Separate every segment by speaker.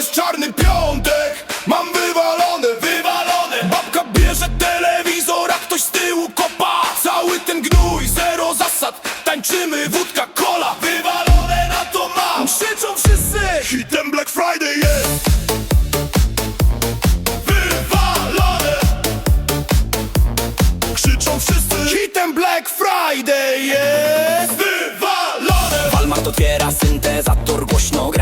Speaker 1: jest czarny piątek. Mam wywalone, wywalone. Babka bierze telewizor, a ktoś z tyłu kopa. Cały ten gnój, zero zasad. Tańczymy, wódka, cola Wywalone na to mam. Krzyczą wszyscy. Hitem Black Friday jest. Wywalone. Krzyczą wszyscy. Hitem Black Friday jest. Wywalone.
Speaker 2: Walmart otwiera syntezator, głośno gra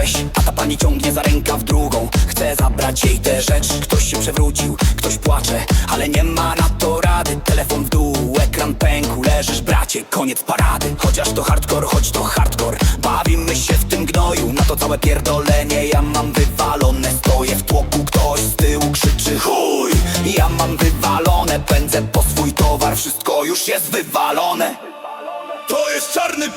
Speaker 2: Rzeź, a ta pani ciągnie za ręka w drugą. Chce zabrać jej tę rzecz. Ktoś się przewrócił, ktoś płacze Ale nie ma na to rady. Telefon w dół, ekran pękł Leżysz bracie, koniec parady. Chociaż to hardcore, choć to hardcore. Bawimy się w tym gnoju Na to całe pierdolenie. Ja mam wywalone Stoję w tłoku, ktoś z tyłu krzyczy Chuj! Ja mam wywalone Pędzę po swój towar Wszystko już jest wywalone.
Speaker 1: To jest czarny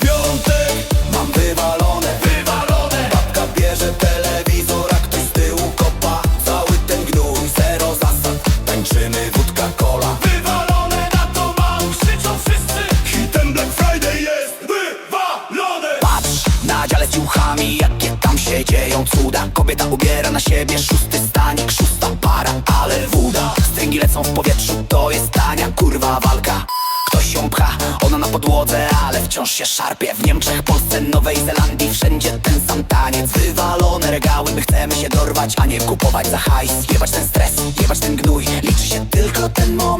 Speaker 2: Dziale z ciuchami, jakie tam się dzieją. Cuda Kobieta ubiera na siebie. Szósty stanik, szósta para, ale woda Stringi lecą w powietrzu, to jest tania kurwa walka. Ktoś ją pcha, ona na podłodze, ale wciąż się szarpie. W Niemczech, Polsce, Nowej Zelandii, wszędzie ten sam taniec. Wywalone regały, my chcemy się dorwać, a nie kupować za hajs. Jebać ten stres, jebać ten gnój, liczy się tylko ten moment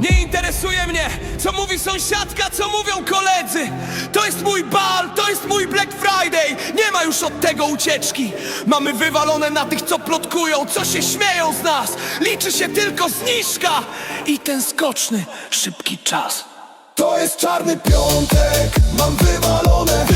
Speaker 3: Nie interesuje mnie, co mówi sąsiadka, co mówią koledzy. To jest mój bal, to jest mój Black Friday. Nie ma już od tego ucieczki. Mamy wywalone na tych, co plotkują, co się śmieją z nas. Liczy się tylko zniżka i ten skoczny, szybki czas.
Speaker 1: To jest czarny piątek Mam wywalone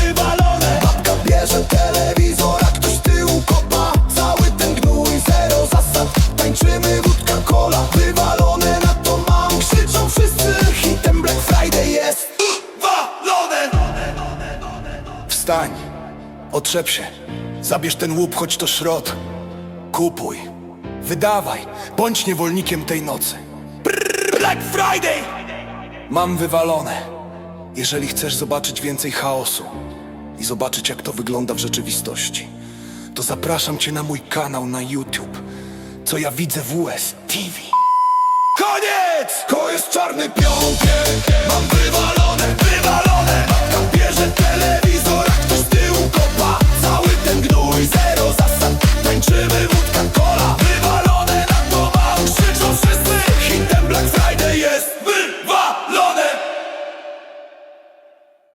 Speaker 1: Wstań Otrzep się Zabierz ten łup, choć to szrot Kupuj Wydawaj Bądź niewolnikiem tej nocy Black Friday Mam wywalone. Jeżeli chcesz zobaczyć więcej chaosu i zobaczyć, jak to wygląda w rzeczywistości, to zapraszam cię na mój kanał na YouTube. Co ja widzę w US TV. Koniec! To jest czarny piątek. Mam wywalone.